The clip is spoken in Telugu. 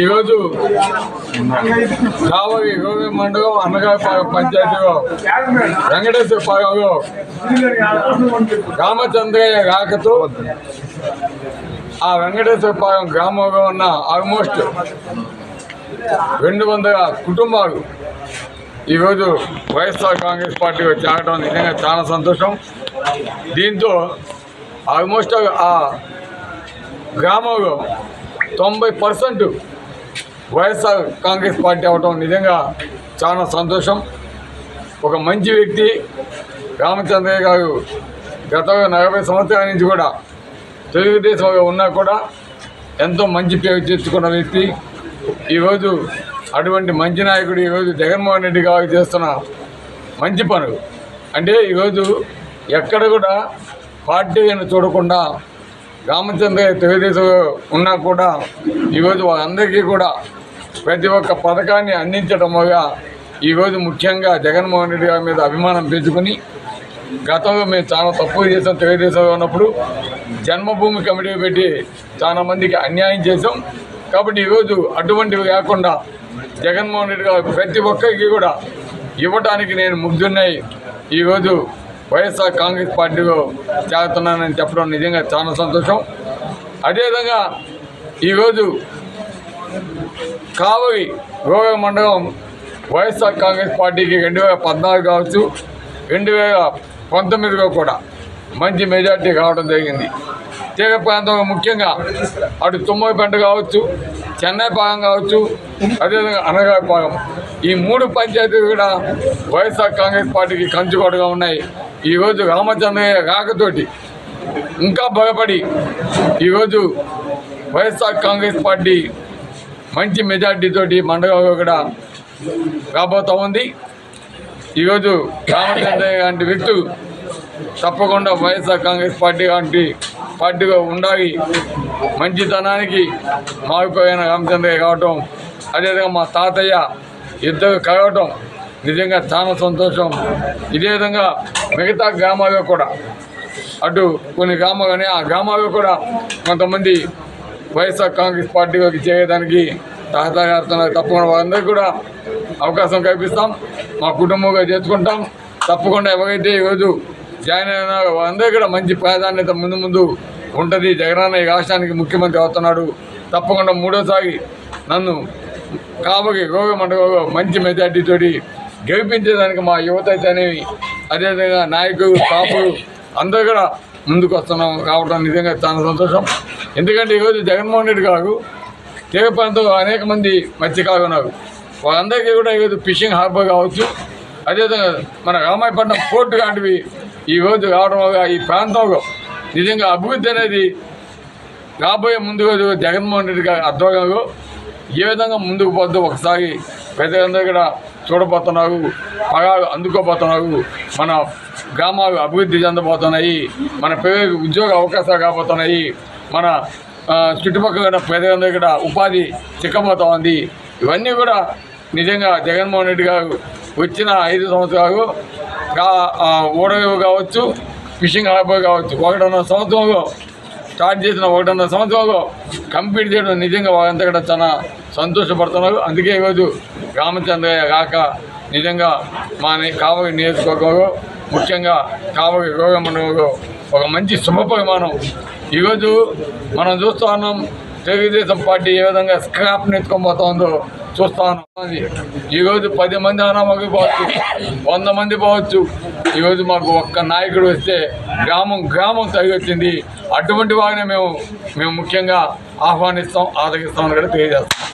ఈరోజు కావలి గోవి మండలం అన్నగారి పంచాయతీలో వెంకటేశ్వర పాలెంలో రామచంద్రయ్య రాకతో ఆ వెంకటేశ్వర పాలెం గ్రామంలో ఉన్న ఆల్మోస్ట్ రెండు వందల కుటుంబాలు ఈరోజు వైఎస్ఆర్ కాంగ్రెస్ పార్టీలో చేరడం నిజంగా చాలా సంతోషం. దీంతో ఆల్మోస్ట్ ఆ గ్రామంలో తొంభై పర్సెంట్ వైఎస్ఆర్ కాంగ్రెస్ పార్టీ అవడం నిజంగా చాలా సంతోషం. ఒక మంచి వ్యక్తి రామచంద్రయ్య గారు గత నలభై సంవత్సరాల నుంచి కూడా తెలుగుదేశంలో ఉన్నా కూడా ఎంతో మంచి పేరు తెచ్చుకున్న వ్యక్తి. ఈరోజు అటువంటి మంచి నాయకుడు ఈరోజు జగన్మోహన్ రెడ్డి గారు చేస్తున్న మంచి పనులు. అంటే ఈరోజు ఎక్కడ కూడా పార్టీని చూడకుండా రామచంద్రయ్య తెలుగుదేశం ఉన్నా కూడా ఈరోజు వాళ్ళందరికీ కూడా ప్రతి ఒక్క పథకాన్ని అందించడం ఈరోజు ముఖ్యంగా జగన్మోహన్ రెడ్డి గారి మీద అభిమానం పెంచుకుని గతంలో మేము చాలా తప్పులు చేసాం తెలుగుదేశంలో ఉన్నప్పుడు జన్మభూమి కమిటీ పెట్టి చాలా మందికి అన్యాయం చేసాం కాబట్టి ఈరోజు అటువంటివి కాకుండా జగన్మోహన్ రెడ్డి గారు ప్రతి ఒక్కరికి కూడా ఇవ్వడానికి నేను ముగ్ధున్నాయి ఈరోజు వైఎస్ఆర్ కాంగ్రెస్ పార్టీలో చేరుతున్నానని చెప్పడం నిజంగా చాలా సంతోషం. అదేవిధంగా ఈరోజు కావలి గోవ మండలం వైఎస్ఆర్ కాంగ్రెస్ పార్టీకి రెండు వేల పద్నాలుగు కావచ్చు రెండు వేల పంతొమ్మిదిలో కూడా మంచి మెజార్టీ కావడం జరిగింది. తీర ప్రాంతంలో ముఖ్యంగా అటు తుమ్మలపేట కావచ్చు చెన్నై పాలెం కావచ్చు అదేవిధంగా అనగాపాలెం ఈ మూడు పంచాయతీలు కూడా వైఎస్ఆర్ కాంగ్రెస్ పార్టీకి కంచుకోటగా ఉన్నాయి. ఈరోజు రామచంద్రయ్య రాకతోటి ఇంకా భయపడి ఈరోజు వైఎస్ఆర్ కాంగ్రెస్ పార్టీ మంచి మెజార్టీతోటి మండలంలో కూడా రాబోతూ ఉంది. ఈరోజు రామచంద్రయ్య లాంటి వ్యక్తులు తప్పకుండా వైఎస్ఆర్ కాంగ్రెస్ పార్టీ లాంటి పార్టీగా ఉండాలి. మంచితనానికి మారిపోయిన రామచంద్రయ్య కావటం అదేవిధంగా మా తాతయ్య ఇద్దరు కలవటం నిజంగా చాలా సంతోషం. ఇదే విధంగా మిగతా గ్రామాల్లో కూడా. అటు కొన్ని గ్రామాలు ఆ గ్రామాల్లో కూడా కొంతమంది వైఎస్ఆర్ కాంగ్రెస్ పార్టీలోకి చేయడానికి సహకారుతున్నారు తప్పకుండా వారందరికీ కూడా అవకాశం కల్పిస్తాం. మా కుటుంబంగా చేసుకుంటాం తప్పకుండా ఎవరైతే ఈరోజు జాయిన్ అయినా వారందరూ కూడా మంచి ప్రాధాన్యత ముందు ముందు ఉంటుంది. జగనన్న ఈ రాష్ట్రానికి ముఖ్యమంత్రి అవుతున్నాడు. తప్పకుండా మూడోసారి నన్ను కాబోయే గోగ మండలంలో మంచి మెజార్టీతోటి గెలిపించేదానికి మా యువత అయితేనేవి అదేవిధంగా నాయకులు కాపులు అందరూ కూడా ముందుకు వస్తున్నాం కావడం నిజంగా చాలా సంతోషం. ఎందుకంటే ఈరోజు జగన్మోహన్ రెడ్డి గారు తీర ప్రాంతంలో అనేక మంది మత్స్యకారులు ఉన్నారు. వాళ్ళందరికీ కూడా ఈరోజు ఫిషింగ్ హార్బర్ కావచ్చు. అదేవిధంగా మన రామాయపట్నం పోర్టు లాంటివి ఈరోజు రావడం వల్ల ఈ ప్రాంతంలో నిజంగా అభివృద్ధి అనేది రాబోయే ముందు రోజు జగన్మోహన్ రెడ్డి గారి ఆధ్వర్యంలో ఏ విధంగా ముందుకు పోద్దు ఒకసారి ప్రజలందరూ కూడా చూడబోతున్నారు పగాలు అందుకోబోతున్నారు మన గ్రామాలు అభివృద్ధి చెందబోతున్నాయి మన పిల్లలకు ఉద్యోగ అవకాశాలు కాబోతున్నాయి మన చుట్టుపక్కల ఉన్న ప్రజలందరూ కూడా ఉపాధి చిక్కబోతా ఉంది ఇవన్నీ కూడా నిజంగా జగన్మోహన్ రెడ్డి గారు వచ్చిన ఐదు సంవత్సరాలు కా- ఓడరేవు కావచ్చు ఫిషింగ్ హార్బర్ కావచ్చు ఒకటిన్నర సంవత్సరంలో స్టార్ట్ చేసిన ఒకటిన్నర సంవత్సరంలో కంప్లీట్ చేయడం నిజంగా వాళ్ళంతా కూడా చాలా సంతోషపడుతున్నారు. అందుకే ఈరోజు రామచంద్రయ్య రాక నిజంగా మా ని- కావలి నియోజకవర్గంలో ముఖ్యంగా కావలి రోగ మండలంలో ఒక మంచి శుభపరిమాణం. ఈరోజు మనం చూస్తూ ఉన్నాం తెలుగుదేశం పార్టీ ఏ విధంగా స్క్రాప్ ఎత్తుకొని చూస్తా ఉన్నాం. ఈరోజు పది మంది అనామకి పోవచ్చు వంద మంది పోవచ్చు. ఈరోజు మాకు ఒక్క నాయకుడు వస్తే గ్రామం గ్రామం తగ్గి వచ్చింది అటువంటి వారిని మేము మేము ముఖ్యంగా ఆహ్వానిస్తాం ఆదరిస్తామని కూడా తెలియజేస్తాం.